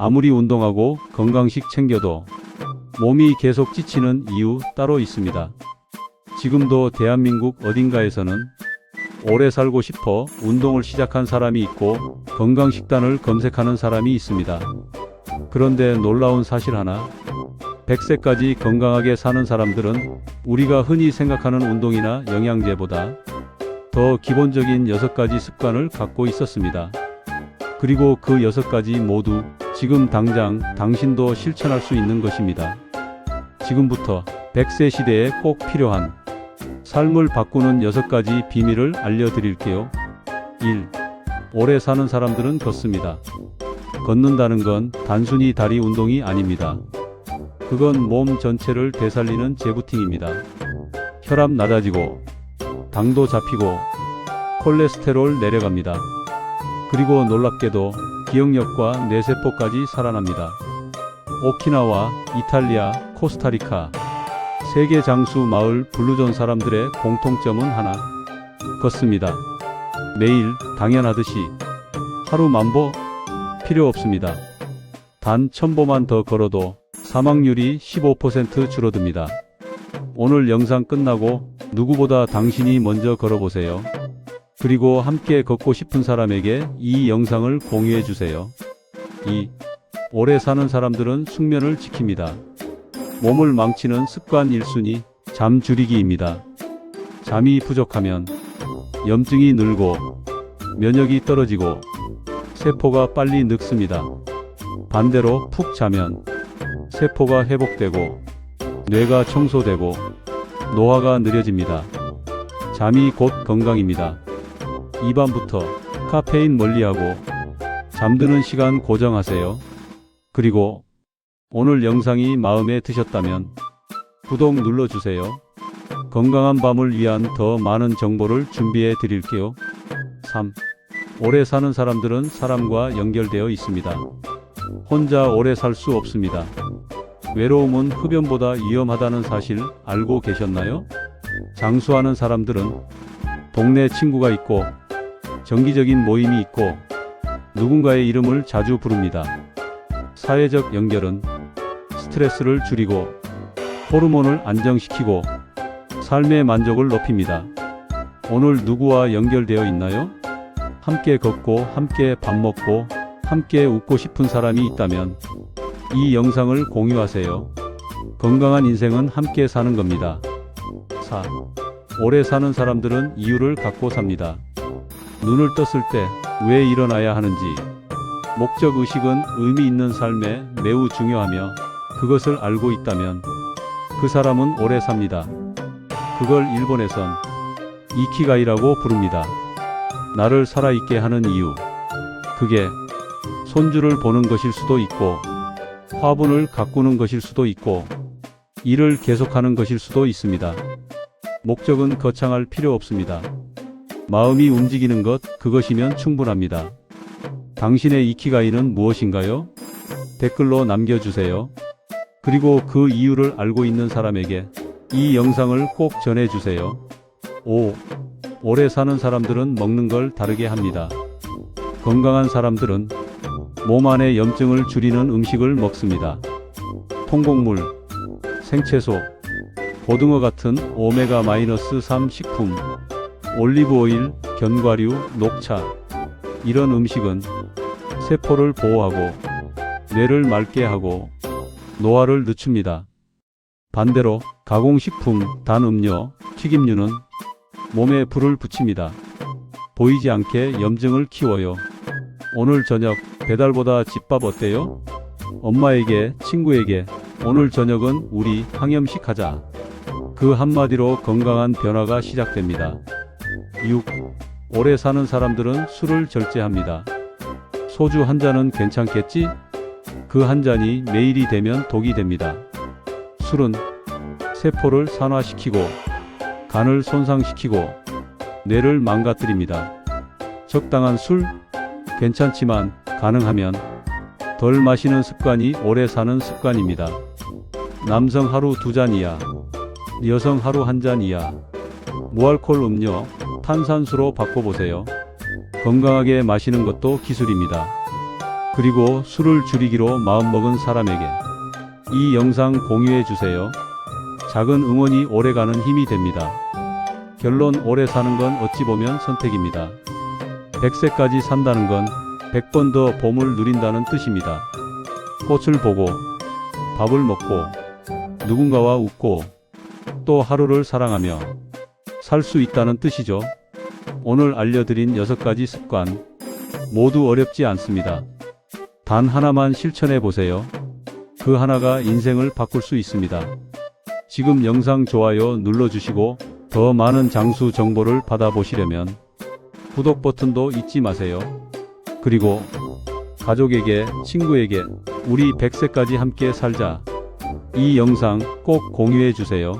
아무리 운동하고 건강식 챙겨도 몸이 계속 지치는 이유 따로 있습니다. 지금도 대한민국 어딘가에서는 오래 살고 싶어 운동을 시작한 사람이 있고 건강식단을 검색하는 사람이 있습니다. 그런데 놀라운 사실 하나. 100세까지 건강하게 사는 사람들은 우리가 흔히 생각하는 운동이나 영양제보다 더 기본적인 6가지 습관을 갖고 있었습니다. 그리고 그 6가지 모두 지금 당장 당신도 실천할 수 있는 것입니다. 지금부터 100세 시대에 꼭 필요한 삶을 바꾸는 6가지 비밀을 알려드릴게요. 1. 오래 사는 사람들은 걷습니다. 걷는다는 건 단순히 다리 운동이 아닙니다. 그건 몸 전체를 되살리는 재부팅입니다. 혈압 낮아지고, 당도 잡히고, 콜레스테롤 내려갑니다. 그리고 놀랍게도 기억력과 뇌세포까지 살아납니다. 오키나와, 이탈리아, 코스타리카, 세계 장수 마을 블루존 사람들의 공통점은 하나. 걷습니다. 매일 당연하듯이 하루 만보 필요 없습니다. 단 천보만 더 걸어도 사망률이 15% 줄어듭니다. 오늘 영상 끝나고 누구보다 당신이 먼저 걸어보세요. 그리고 함께 걷고 싶은 사람에게 이 영상을 공유해 주세요. 2. 오래 사는 사람들은 숙면을 지킵니다. 몸을 망치는 습관 1순위, 잠 줄이기입니다. 잠이 부족하면 염증이 늘고 면역이 떨어지고 세포가 빨리 늙습니다. 반대로 푹 자면 세포가 회복되고 뇌가 청소되고 노화가 느려집니다. 잠이 곧 건강입니다. 2반부터 카페인 멀리하고 잠드는 시간 고정하세요. 그리고 오늘 영상이 마음에 드셨다면 구독 눌러주세요. 건강한 밤을 위한 더 많은 정보를 준비해 드릴게요. 3. 오래 사는 사람들은 사람과 연결되어 있습니다. 혼자 오래 살 수 없습니다. 외로움은 흡연보다 위험하다는 사실 알고 계셨나요? 장수하는 사람들은 동네 친구가 있고 정기적인 모임이 있고 누군가의 이름을 자주 부릅니다. 사회적 연결은 스트레스를 줄이고 호르몬을 안정시키고 삶의 만족을 높입니다. 오늘 누구와 연결되어 있나요? 함께 걷고 함께 밥 먹고 함께 웃고 싶은 사람이 있다면 이 영상을 공유하세요. 건강한 인생은 함께 사는 겁니다. 4. 오래 사는 사람들은 이유를 갖고 삽니다. 눈을 떴을 때 왜 일어나야 하는지 목적 의식은 의미 있는 삶에 매우 중요하며 그것을 알고 있다면 그 사람은 오래 삽니다. 그걸 일본에선 이키가이라고 부릅니다. 나를 살아있게 하는 이유. 그게 손주를 보는 것일 수도 있고 화분을 가꾸는 것일 수도 있고 일을 계속하는 것일 수도 있습니다. 목적은 거창할 필요 없습니다. 마음이 움직이는 것 그것이면 충분합니다. 당신의 이키가이는 무엇인가요? 댓글로 남겨주세요. 그리고 그 이유를 알고 있는 사람에게 이 영상을 꼭 전해주세요. 5. 오래 사는 사람들은 먹는 걸 다르게 합니다. 건강한 사람들은 몸 안의 염증을 줄이는 음식을 먹습니다. 통곡물, 생채소, 고등어 같은 오메가-3 식품, 올리브오일, 견과류, 녹차, 이런 음식은 세포를 보호하고 뇌를 맑게 하고 노화를 늦춥니다. 반대로 가공식품, 단 음료, 튀김류는 몸에 불을 붙입니다. 보이지 않게 염증을 키워요. 오늘 저녁 배달보다 집밥 어때요? 엄마에게, 친구에게 오늘 저녁은 우리 항염식 하자. 그 한마디로 건강한 변화가 시작됩니다. 6. 오래 사는 사람들은 술을 절제합니다. 소주 한 잔은 괜찮겠지? 그 한 잔이 매일이 되면 독이 됩니다. 술은 세포를 산화시키고 간을 손상시키고 뇌를 망가뜨립니다. 적당한 술? 괜찮지만 가능하면 덜 마시는 습관이 오래 사는 습관입니다. 남성 하루 두 잔 이하, 여성 하루 한 잔 이하, 무알콜 음료, 탄산수로 바꿔보세요. 건강하게 마시는 것도 기술입니다. 그리고 술을 줄이기로 마음먹은 사람에게 이 영상 공유해 주세요. 작은 응원이 오래가는 힘이 됩니다. 결론 오래 사는 건 어찌 보면 선택입니다. 100세까지 산다는 건 100번 더 봄을 누린다는 뜻입니다. 꽃을 보고 밥을 먹고 누군가와 웃고 또 하루를 사랑하며 살 수 있다는 뜻이죠. 오늘 알려드린 6가지 습관 모두 어렵지 않습니다. 단 하나만 실천해 보세요. 그 하나가 인생을 바꿀 수 있습니다. 지금 영상 좋아요 눌러주시고 더 많은 장수 정보를 받아보시려면 구독 버튼도 잊지 마세요. 그리고 가족에게, 친구에게 우리 100세까지 함께 살자. 이 영상 꼭 공유해 주세요.